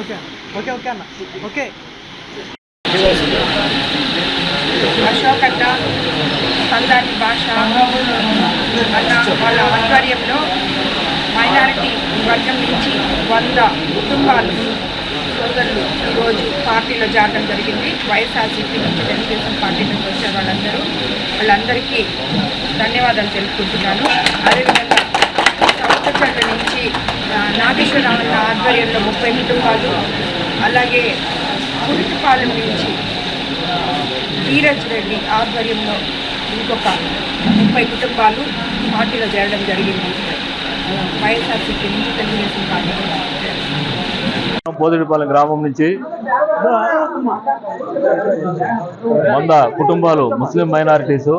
Okay okay okay అన్న okay Ashok అన్న సందాని భాష. అన్న వాళ్ళ ఆధ్వర్యంలో మైనారిటీ వర్గం నుంచి వంద కుటుంబాలు సోదరులు ఈరోజు పార్టీలో జాగడం జరిగింది. వైఎస్ఆర్సీపీ నుంచి తెలుగుదేశం పార్టీ నుంచి వచ్చారు వాళ్ళందరూ వాళ్ళందరికీ ధన్యవాదాలు తెలుపుకుంటున్నాను. అదేవిధంగా యొక్క ముప్పై కుటుంబాలు అలాగే కురుటిపాలెం నుంచి ధీరజ్ రెడ్డి ఆధ్వర్యంలో ఇంకొక ముప్పై కుటుంబాలు పార్టీలో చేరడం జరిగింది. వైఎస్ఆర్సీపీ నుంచి తెలుగుదేశం పార్టీ. పోదడిపాలెం గ్రామం నుంచి వంద కుటుంబాలు ముస్లిం మైనారిటీస్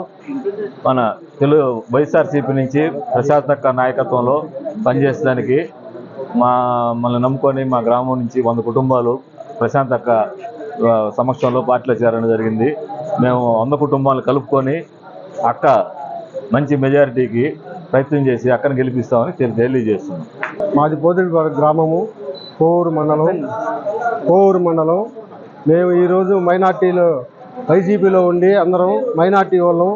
మన తెలుగు వైఎస్ఆర్సీపీ నుంచి ప్రశాంత్ నాయకత్వంలో పనిచేసేదానికి మా మమ్మల్ని నమ్ముకొని మా గ్రామం నుంచి వంద కుటుంబాలు ప్రశాంత్ అక్క సమక్షంలో పార్టీలో చేరడం జరిగింది. మేము వంద కుటుంబాలు కలుపుకొని అక్క మంచి మెజారిటీకి ప్రయత్నం చేసి అక్కను గెలిపిస్తామని తెలియజేస్తున్నాం. మాది పోతుడి గ్రామము కోవూరు మండలం కోవూరు మండలం. మేము ఈరోజు మైనార్టీలో వైసీపీలో ఉండి అందరం మైనార్టీ వాళ్ళం.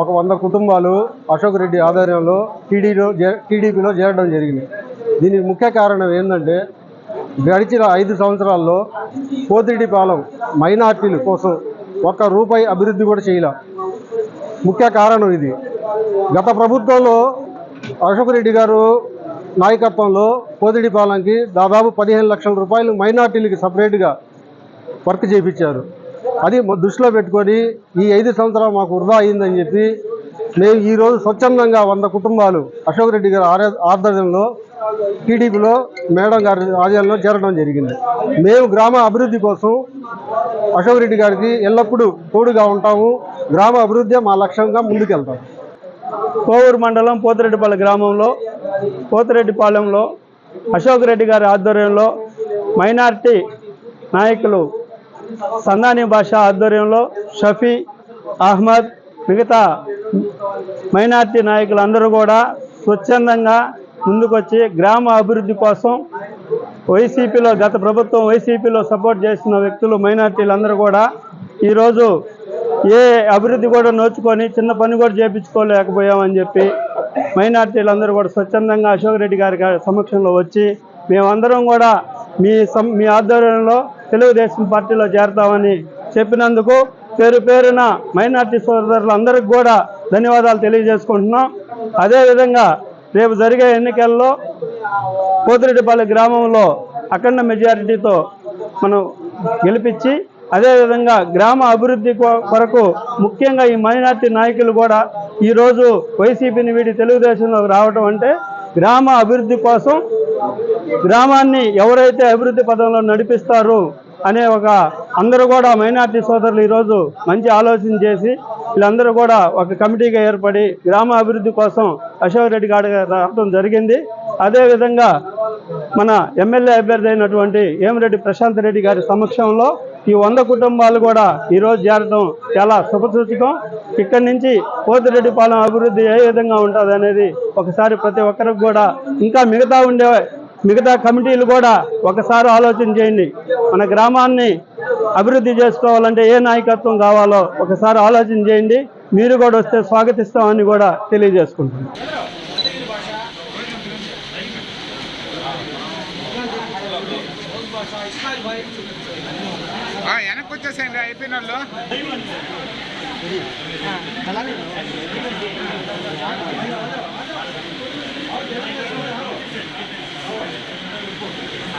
ఒక వంద కుటుంబాలు అశోక్ రెడ్డి ఆధ్వర్యంలో టీడీలో టీడీపీలో చేరడం జరిగింది. దీనికి ముఖ్య కారణం ఏంటంటే గడిచిన ఐదు సంవత్సరాల్లో పాలెం మైనార్టీల కోసం ఒక్క రూపాయి అభివృద్ధి కూడా చేయలే. ముఖ్య కారణం ఇది. గత ప్రభుత్వంలో అశోక్ రెడ్డి గారు నాయకత్వంలో పోతిడిపాలెంకి దాదాపు పదిహేను లక్షల రూపాయలు మైనార్టీలకి సపరేట్గా వర్క్ చేయించారు అది దృష్టిలో పెట్టుకొని ఈ ఐదు సంవత్సరాలు మాకు వృధా అయిందని చెప్పి మేము ఈరోజు స్వచ్ఛందంగా వంద కుటుంబాలు అశోక్ రెడ్డి గారి ఆర- ఆధ్వర్యంలో టీడీపీలో మేడం గారి ఆధ్వర్యంలో చేరడం జరిగింది. మేము గ్రామ అభివృద్ధి కోసం అశోక్ రెడ్డి గారికి ఎల్లప్పుడూ తోడుగా ఉంటాము. గ్రామ అభివృద్ధి మా లక్ష్యంగా ముందుకెళ్తాం. కోవూరు మండలం పోతిరెడ్డిపాలెం గ్రామంలో పోతిరెడ్డిపాలెంలో అశోక్ రెడ్డి గారి ఆధ్వర్యంలో మైనార్టీ నాయకులు సందాని భాష ఆధ్వర్యంలో షఫీ అహ్మద్ మిగతా మైనార్టీ నాయకులు అందరూ కూడా స్వచ్ఛందంగా ముందుకొచ్చి గ్రామ అభివృద్ధి కోసం వైసీపీలో గత ప్రభుత్వం వైసీపీలో సపోర్ట్ చేసిన వ్యక్తులు మైనార్టీలు కూడా ఈరోజు ఏ అభివృద్ధి కూడా నోచుకొని చిన్న పని కూడా చేయించుకోలేకపోయామని చెప్పి మైనార్టీలందరూ కూడా స్వచ్ఛందంగా అశోక్ రెడ్డి గారి సమక్షంలో వచ్చి మేమందరం కూడా మీ సం మీ ఆధ్వర్యంలో తెలుగుదేశం పార్టీలో చేరతామని చెప్పినందుకు పేరు పేరున మైనార్టీ సోదరులందరికీ కూడా ధన్యవాదాలు తెలియజేసుకుంటున్నాం. అదేవిధంగా రేపు జరిగే ఎన్నికల్లో పోతిరెడ్డిపల్లి గ్రామంలో అఖండ మెజారిటీతో మనం గెలిపించి అదేవిధంగా గ్రామ అభివృద్ధి కొ- కొరకు ముఖ్యంగా ఈ మైనార్టీ నాయకులు కూడా ఈరోజు వైసీపీని వీడి తెలుగుదేశంలోకి రావటం అంటే గ్రామ అభివృద్ధి కోసం గ్రామాన్ని ఎవరైతే అభివృద్ధి పదంలో నడిపిస్తారో అనే ఒక అందరూ కూడా మైనార్టీ సోదరులు ఈరోజు మంచి ఆలోచన చేసి వీళ్ళందరూ కూడా ఒక కమిటీగా ఏర్పడి గ్రామ అభివృద్ధి కోసం అశోక్ రెడ్డి గారి రావడం జరిగింది. అదేవిధంగా మన ఎమ్మెల్యే అభ్యర్థి అయినటువంటి ఏమిరెడ్డి ప్రశాంత్ రెడ్డి గారి సమక్షంలో ఈ వంద కుటుంబాలు కూడా ఈరోజు చేరడం చాలా శుభసూచకం. ఇక్కడి నుంచి పోతిరెడ్డిపాలెం అభివృద్ధి ఏ విధంగా ఉంటుంది అనేది ఒకసారి ప్రతి ఒక్కరికి కూడా ఇంకా మిగతా ఉండే మిగతా కమిటీలు కూడా ఒకసారి ఆలోచన చేయండి. మన గ్రామాన్ని అభివృద్ధి చేసుకోవాలంటే ఏ నాయకత్వం కావాలో ఒకసారి ఆలోచన చేయండి. మీరు కూడా వస్తే స్వాగతిస్తామని కూడా తెలియజేసుకుంటున్నాం. వెనక్కి వచ్చేసేయండి అయిపోయిన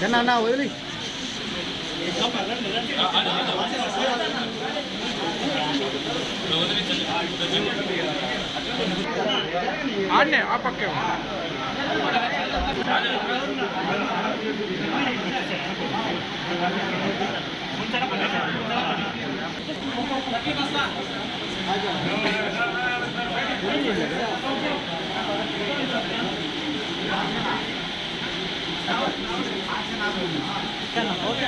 చిన్న అన్న వదిలి ఆడనే ఆ పక్కే ఓకే